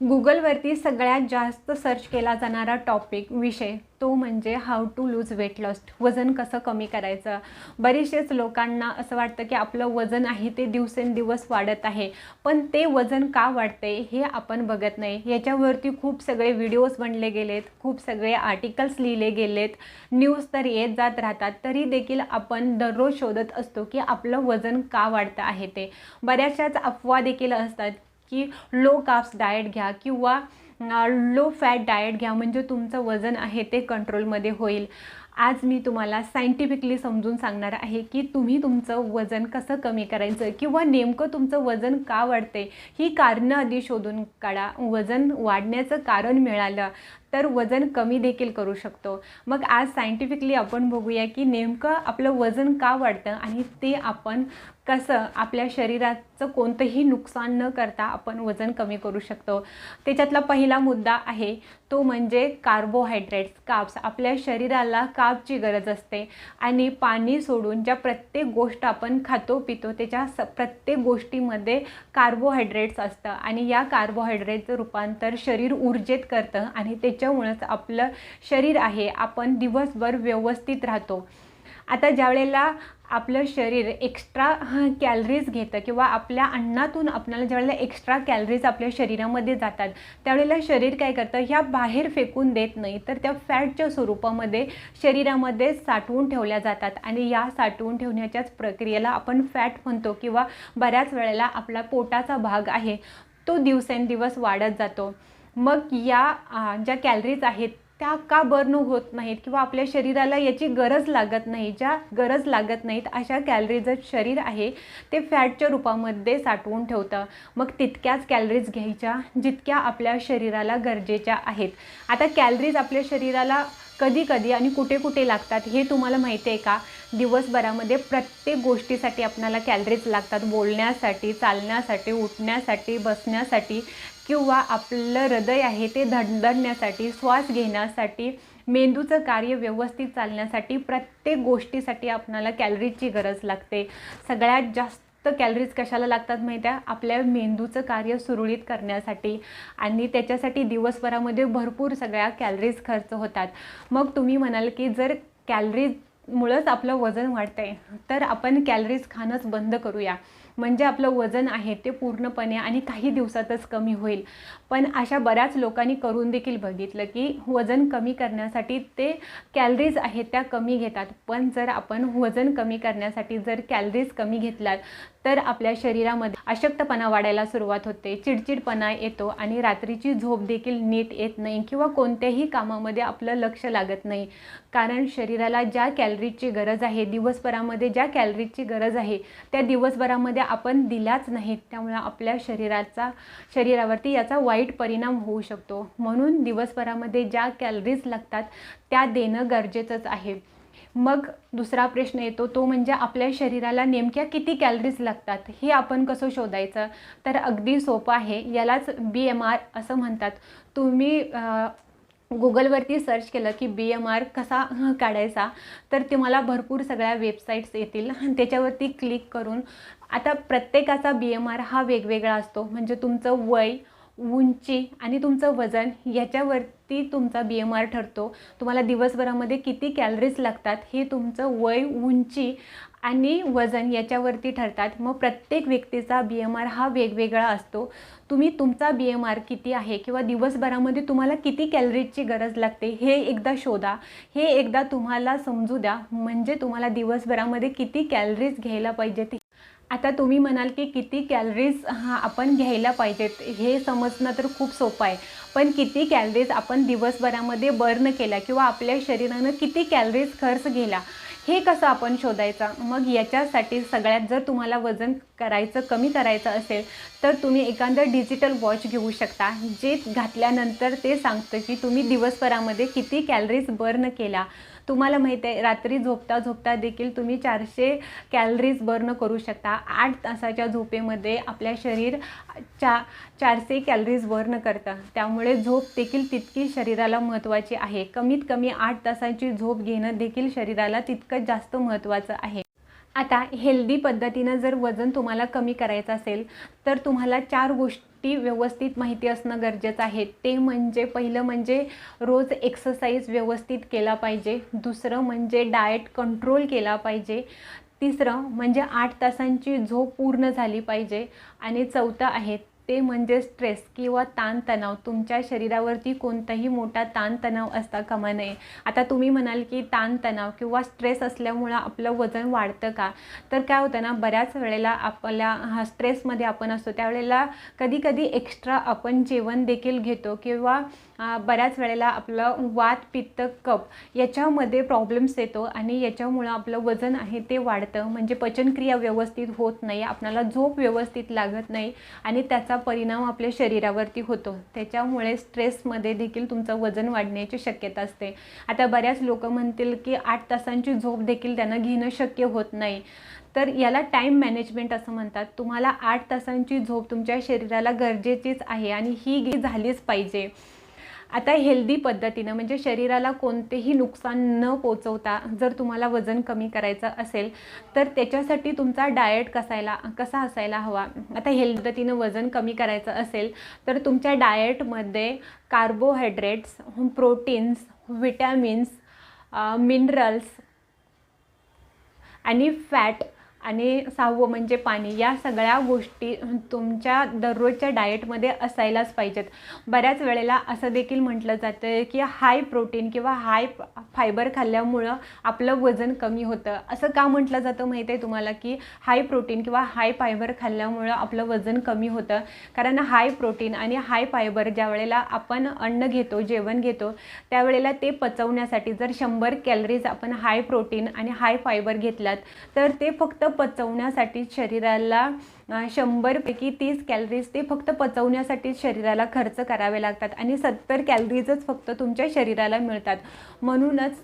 गुगलवरती सगळ्यात जास्त सर्च केला जाणारा टॉपिक विषय तो म्हणजे how to lose weight loss वजन कसं कमी करायचं? बरेचसेच लोकांना असं वाटतं की आपलं वजन आहे ते दिवसेंदिवस वाढत आहे. पण ते वजन का वाढते हे आपण बघत नाही. याच्यावरती खूप सगळे व्हिडिओज बनले गेलेत खूप सगळे आर्टिकल्स लिहिले गेलेत. न्यूज तर येत जात राहतात तरी देखील आपण दररोज शोधत असतो की आपलं वजन का वाढतं आहे ते. बऱ्याचशाच अफवा देखील असतात. की लो काप्स डाएट घ्या किंवा लो फॅट डाएट घ्या म्हणजे तुमचं वजन आहे ते कंट्रोलमध्ये होईल. आज मी तुम्हाला सायंटिफिकली समजून सांगणार आहे की तुम्ही तुमचं वजन कसं कमी करायचं किंवा नेमकं तुमचं वजन का वाढते ही कारणं आधी शोधून काढा. वजन वाढण्याचं कारण मिळालं. तर वजन कमी देखील करू शकतो. मग आज सायंटिफिकली आपण बघूया की नेमकं आपलं वजन का वाढतं आणि ते आपण कसं आपल्या शरीराचं कोणतंही नुकसान न करता आपण वजन कमी करू शकतो. त्याच्यातला पहिला मुद्दा आहे तो म्हणजे कार्बोहायड्रेट्स काप्स आपल्या शरीराला कापची गरज असते. आणि पाणी सोडून ज्या प्रत्येक गोष्ट आपण खातो पितो त्याच्या स प्रत्येक गोष्टीमध्ये कार्बोहायड्रेट्स असतं. आणि या कार्बोहायड्रेटचं रूपांतर शरीर ऊर्जेत करतं. आणि त्याच्यामुळंच आपलं शरीर आहे. आपण दिवसभर व्यवस्थित राहतो. आता ज्यावेळेला आपलं शरीर एक्स्ट्रा कॅलरीज घेतं किंवा आपल्या अन्नातून आपल्याला ज्यावेळेला एक्स्ट्रा कॅलरीज आपल्या शरीरामध्ये जातात त्यावेळेला शरीर काय करतं? ह्या बाहेर फेकून देत नाही तर त्या फॅटच्या स्वरूपामध्ये शरीरामध्ये साठवून ठेवल्या जातात आणि या साठवून ठेवण्याच्याच प्रक्रियेला आपण फॅट म्हणतो किंवा बऱ्याच वेळेला आपला पोटाचा भाग आहे तो दिवसेंदिवस वाढत जातो. मग या ज्या कॅलरीज आहेत त्या का बर्न होत नाहीत किंवा आपल्या शरीराला याची गरज लागत नाही ज्या गरज लागत नाहीत अशा कॅलरीजचं शरीर आहे ते फॅटच्या रूपामध्ये साठवून ठेवतं. मग तितक्याच कॅलरीज घ्यायच्या जितक्या आपल्या शरीराला गरजेच्या आहेत. आता कॅलरीज आपल्या शरीराला कधी कधी आणि कुठे कुठे लागतात हे तुम्हाला माहिती आहे का? दिवसभरामध्ये प्रत्येक गोष्टीसाठी आपल्याला कॅलरीज लागतात. बोलण्यासाठी चालण्यासाठी उठण्यासाठी बसण्यासाठी. किंवा आपलं हृदय आहे ते धडधडण्यासाठी श्वास घेण्यासाठी मेंदूचं कार्य व्यवस्थित चालण्यासाठी प्रत्येक गोष्टीसाठी आपणाला कॅलरीजची गरज लागते. सगळ्यात जास्त कॅलरीज कशाला लागतात माहीत आहे? आपल्या मेंदूचं कार्य सुरळीत करण्यासाठी आणि त्याच्यासाठी दिवसभरामध्ये भरपूर सगळ्या कॅलरीज खर्च होतात. मग तुम्ही म्हणाल की जर कॅलरीजमुळंच आपलं वजन वाढतं आहे तर आपण कॅलरीज खाणंच बंद करूया. म्हणजे आपलं वजन आहे ते पूर्णपणे आणि काही दिवसातच कमी होईल. पण अशा बऱ्याच लोकांनी करून देखील बघितलं की वजन कमी करण्यासाठी ते कॅलरीज आहेत त्या कमी घेतात. पण जर आपण वजन कमी करण्यासाठी जर कॅलरीज कमी घेतल्यात तर आपल्या शरीरामध्ये अशक्तपणा वाढायला सुरुवात होते. चिडचिडपणा येतो आणि रात्रीची झोप देखील नीट येत नाही किंवा कोणत्याही कामामध्ये आपलं लक्ष लागत नाही. कारण शरीराला ज्या कॅलरीजची गरज आहे दिवसभरामध्ये ज्या कॅलरीजची गरज आहे त्या दिवसभरामध्ये आपण दिल्याच नाहीत. त्यामुळे आपल्या शरीराचा शरीरावरती याचा वाईट परिणाम होऊ शकतो. म्हणून दिवसभरामध्ये ज्या कॅलरीज लागतात त्या देणं गरजेचंच आहे. मग दुसरा प्रश्न येतो तो म्हणजे आपल्या शरीराला नेमक्या किती कॅलरीज लागतात हे आपण कसं शोधायचं? तर अगदी सोपं आहे यालाच बी एम आर असं म्हणतात. तुम्ही गुगलवरती सर्च केलं की बी एम आर कसा काढायचा तर तुम्हाला भरपूर सगळ्या वेबसाईट्स येतील. त्याच्यावरती क्लिक करून आता प्रत्येकाचा बी एम आर हा वेगवेगळा असतो. म्हणजे तुमचं वय उंची आणि तुमचं वजन याच्यावरती तुमचा बी एम आर ठरतो. तुम्हाला दिवसभरामध्ये किती कॅलरीज लागतात हे तुमचं वय उंची आणि वजन याच्यावरती ठरतात. मग प्रत्येक व्यक्तीचा बी एम आर हा वेगवेगळा असतो. तुम्ही तुमचा बी एम आर किती आहे किंवा दिवसभरामध्ये तुम्हाला किती कॅलरीजची गरज लागते हे एकदा शोधा. हे एकदा तुम्हाला समजू द्या. म्हणजे तुम्हाला दिवसभरामध्ये किती कॅलरीज घ्यायला पाहिजेत आता तुम्ही म्हणाल की किती कॅलरीज हा आपण घ्यायला पाहिजेत हे समजणं तर खूप सोपं आहे. पण किती कॅलरीज आपण दिवसभरामध्ये बर्न केल्या किंवा आपल्या शरीरानं किती कॅलरीज खर्च केला हे कसं आपण शोधायचं? मग याच्यासाठी सगळ्यात जर तुम्हाला वजन करायचं कमी करायचं असेल तर तुम्ही एखादं डिजिटल वॉच घेऊ शकता जे घातल्यानंतर ते सांगतं की तुम्ही दिवसभरामध्ये किती कॅलरीज बर्न केला. तुम्हाला माहीत आहे रात्री झोपता झोपता देखील तुम्ही चारशे कॅलरीज बर्न करू शकता. आठ तासाच्या झोपेमध्ये आपल्या शरीर चा चारशे कॅलरीज बर्न करतं. त्यामुळे झोप देखील तितकी शरीराला महत्त्वाची आहे. कमीत कमी आठ तासाची झोप घेणं देखील शरीराला तितकंच जास्त महत्त्वाचं आहे. आता हेल्दी पद्धतीनं जर वजन तुम्हाला कमी करायचं असेल तर तुम्हाला चार गोष्टी व्यवस्थित माहिती असणं गरजेचं आहे. ते म्हणजे पहिलं म्हणजे रोज एक्सरसाइज व्यवस्थित केला पाहिजे. दुसरं म्हणजे डाएट कंट्रोल केला पाहिजे. तिसरं म्हणजे आठ तासांची झोप पूर्ण झाली पाहिजे. आणि चौथं आहे ते म्हणजे स्ट्रेस किंवा ताणतणाव. तुमच्या शरीरावरती कोणताही मोठा ताणतणाव असता कामा नये. आता तुम्ही म्हणाल की ताणतणाव किंवा स्ट्रेस असल्यामुळं आपलं वजन वाढतं का? तर काय होतं ना बऱ्याच वेळेला आपल्या हा स्ट्रेसमध्ये आपण असतो. त्यावेळेला कधी कधी एक्स्ट्रा आपण जेवण देखील घेतो किंवा बऱ्याच वेळेला आपलं वात पित्त कप याच्यामध्ये प्रॉब्लेम्स येतो आणि याच्यामुळं आपलं वजन आहे ते वाढतं. म्हणजे पचनक्रिया व्यवस्थित होत नाही आपल्याला झोप व्यवस्थित लागत नाही आणि त्याचा परिणाम आपल्या शरीरावरती होतो. त्याच्यामुळे स्ट्रेसमध्ये देखील तुमचं वजन वाढण्याची शक्यता असते. आता बऱ्याच लोक म्हणतील की आठ तासांची झोप देखील त्यांना घेणं शक्य होत नाही. तर याला टाईम मॅनेजमेंट असं म्हणतात. तुम्हाला आठ तासांची झोप तुमच्या शरीराला गरजेचीच आहे आणि ही झालीच पाहिजे. आता हेल्दी पद्धतीनं म्हणजे शरीराला कोणतेही नुकसान न पोचवता जर तुम्हाला वजन कमी करायचं असेल तर त्याच्यासाठी तुमचा डाएट कसायला कसा असायला हवा? आता हेल्दी पद्धतीनं वजन कमी करायचं असेल तर तुमच्या डाएटमध्ये कार्बोहायड्रेट्स प्रोटीन्स विटॅमिन्स मिनरल्स आणि फॅट आणि सहावं म्हणजे पाणी या सगळ्या गोष्टी तुमच्या दररोजच्या डाएटमध्ये असायलाच पाहिजेत. बऱ्याच वेळेला असं देखील म्हटलं जातं की हाय प्रोटीन किंवा हाय फायबर खाल्ल्यामुळं आपलं वजन कमी होतं. असं का म्हटलं जातं माहिती आहे तुम्हाला की हाय प्रोटीन किंवा हाय फायबर खाल्ल्यामुळं आपलं वजन कमी होतं. कारण हाय प्रोटीन आणि हाय फायबर ज्या वेळेला आपण अन्न घेतो जेवण घेतो त्यावेळेला ते पचवण्यासाठी जर शंभर कॅलरीज आपण हाय प्रोटीन आणि हाय फायबर घेतलात तर ते फक्त पचवण्यासाठी शरीराला शंभरपैकी तीस कॅलरीज ते फक्त पचवण्यासाठी शरीराला खर्च करावे लागतात आणि सत्तर कॅलरीजच फक्त तुमच्या शरीराला मिळतात. म्हणूनच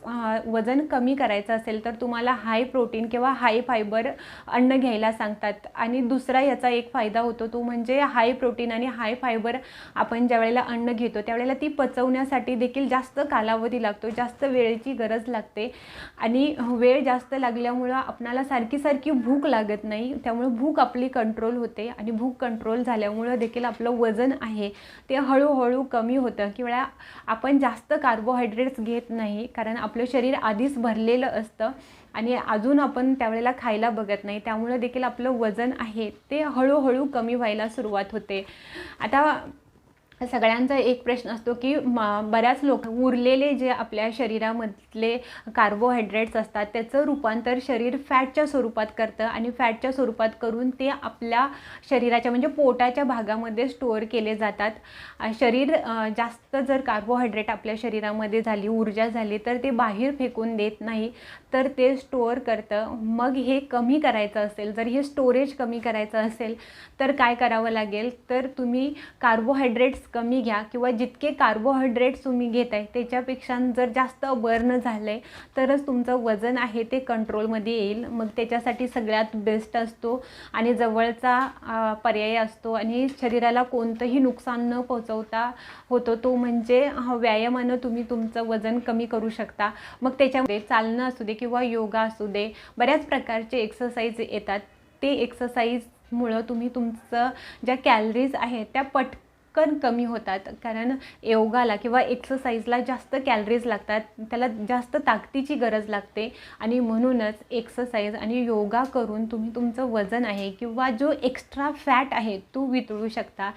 वजन कमी करायचं असेल तर तुम्हाला हाय प्रोटीन किंवा हाय फायबर अन्न घ्यायला सांगतात. आणि दुसरा याचा एक फायदा होतो तो म्हणजे हाय प्रोटीन आणि हाय फायबर आपण ज्यावेळेला अन्न घेतो त्यावेळेला ती पचवण्यासाठी देखील जास्त कालावधी लागतो जास्त वेळेची गरज लागते. आणि वेळ जास्त लागल्यामुळं आपणाला सारखी सारखी भूक लागत नाही त्यामुळे भूक आपली कंट्रोल कंट्रोल होते आणि भूक कंट्रोल झाल्यामुळं देखील आपलं वजन आहे. ते हळूहळू कमी होतं. किंवा आपण जास्त कार्बोहायड्रेट्स घेत नाही कारण आपलं शरीर आधीच भरलेलं असतं आणि अजून आपण त्यावेळेला खायला बघत नाही. त्यामुळं देखील आपलं वजन आहे ते हळूहळू कमी व्हायला सुरुवात होते. आता सगळ्यांचा एक प्रश्न असतो की बऱ्याच लोक उरलेले जे आपल्या शरीरामधले कार्बोहायड्रेट्स असतात त्याचं रूपांतर शरीर फॅटच्या स्वरूपात करतं आणि फॅटच्या स्वरूपात करून ते आपल्या शरीराच्या म्हणजे पोटाच्या भागामध्ये स्टोअर केले जातात. शरीर जास्त जर कार्बोहायड्रेट आपल्या शरीरामध्ये झाली ऊर्जा झाली तर ते बाहेर फेकून देत नाही. तर ते स्टोअर करतं. मग हे कमी करायचं असेल जर हे स्टोरेज कमी करायचं असेल तर काय करावं लागेल? तर तुम्ही कार्बोहायड्रेट्स कमी घ्या किंवा जितके कार्बोहायड्रेट्स तुम्ही घेत आहे त्याच्यापेक्षा जर जास्त बर्न झालं आहे तरच तुमचं वजन आहे ते कंट्रोलमध्ये येईल. मग त्याच्यासाठी सगळ्यात बेस्ट असतो आणि जवळचा पर्याय असतो. आणि शरीराला कोणतंही नुकसान न पोचवता होतो तो म्हणजे व्यायामानं तुम्ही तुमचं वजन कमी करू शकता. मग त्याच्यामध्ये चालणं असू दे किंवा किंवा योगा असू दे बऱ्याच प्रकारचे एक्सरसाइज येतात. ते एक्सरसाइजमुळं तुम्ही तुमचं ज्या कॅलरीज आहेत त्या पट पटकन कमी होतात. कारण योगाला किंवा एक्सरसाइजला जास्त कॅलरीज लागतात. त्याला जास्त ताकदीची गरज लागते. आणि म्हणूनच एक्सरसाइज आणि योगा करून तुम्ही तुमचं वजन आहे किंवा जो एक्स्ट्रा फॅट आहे तो वितळू शकता.